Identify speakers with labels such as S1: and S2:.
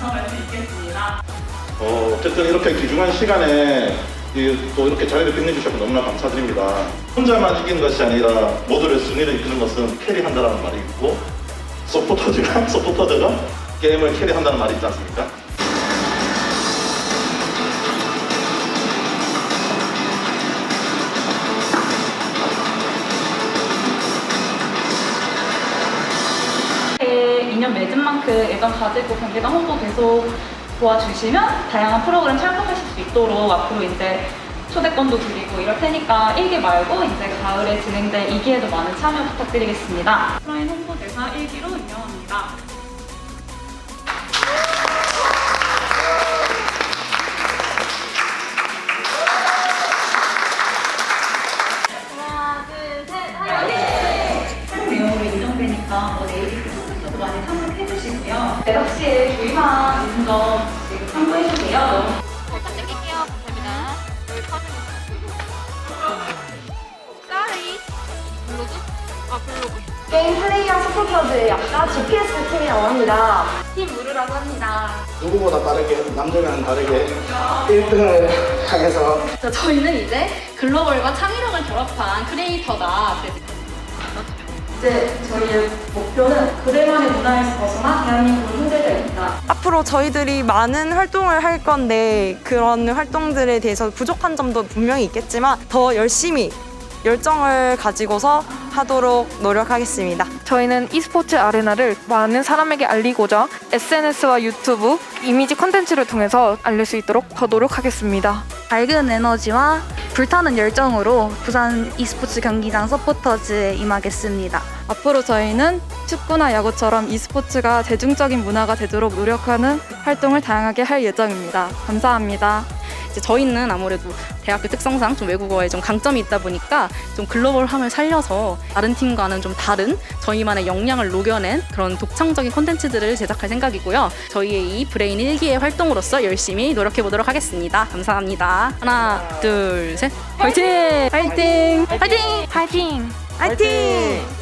S1: 작성할 수 있겠습니다. 어, 어쨌든 이렇게 귀중한 시간에 또 이렇게 자리를 빛내주셔서 너무나 감사드립니다. 혼자만 이기는 것이 아니라 모두를 순위를 이끄는 것은 캐리한다라는 말이 있고 서포터즈가 서포터즈가 게임을 캐리한다는 말이 있지 않습니까?
S2: 2년 맺은 만큼 일단 가지고 경기장 홍보 계속 도와주시면 다양한 프로그램 참석하실 수 있도록 앞으로 이제 초대권도 드리고 이럴 테니까 1기 말고 이제 가을에 진행될 2기에도 많은 참여 부탁드리겠습니다. 프라인 홍보대사 1기로 유명합니다. 하나, 둘, 셋, 화이팅! 촬영 내용으로 인정되니까 뭐 참석해 주시고요. 대답실 주의사항 있는 거 지금 참고해 주세요.
S3: 살짝 땡길게요. 감사합니다. 여기 카드. Sorry. 블로그? 아, 블로그.
S4: 게임 플레이어 서포터즈 약간 GPS 팀이라고 합니다.
S2: 팀 무르라고 합니다.
S5: 누구보다 빠르게 남들과는 다르게 1등을 향해서
S2: 자, 저희는 이제 글로벌과 창의력을 결합한 크리에이터다. 이제 저희의 목표는 그들만의 문화에서 벗어나 대한민국을.
S6: 앞으로 저희들이 많은 활동을 할 건데 그런 활동들에 대해서 부족한 점도 분명히 있겠지만 더 열심히 열정을 가지고서 하도록 노력하겠습니다.
S7: 저희는 e스포츠 아레나를 많은 사람에게 알리고자 SNS와 유튜브, 이미지 컨텐츠를 통해서 알릴 수 있도록 더 노력하겠습니다.
S8: 밝은 에너지와 불타는 열정으로 부산 e스포츠 경기장 서포터즈에 임하겠습니다.
S9: 앞으로 저희는 축구나 야구처럼 e스포츠가 대중적인 문화가 되도록 노력하는 활동을 다양하게 할 예정입니다. 감사합니다.
S10: 이제 저희는 아무래도 대학교 특성상 좀 외국어에 좀 강점이 있다 보니까 좀 글로벌함을 살려서 다른 팀과는 좀 다른 저희만의 역량을 녹여낸 그런 독창적인 콘텐츠들을 제작할 생각이고요. 저희의 이 브레인 일기의 활동으로서 열심히 노력해 보도록 하겠습니다. 감사합니다. 하나, 둘, 셋. 화이팅! 화이팅! 화이팅!
S7: 화이팅!
S6: 화이팅!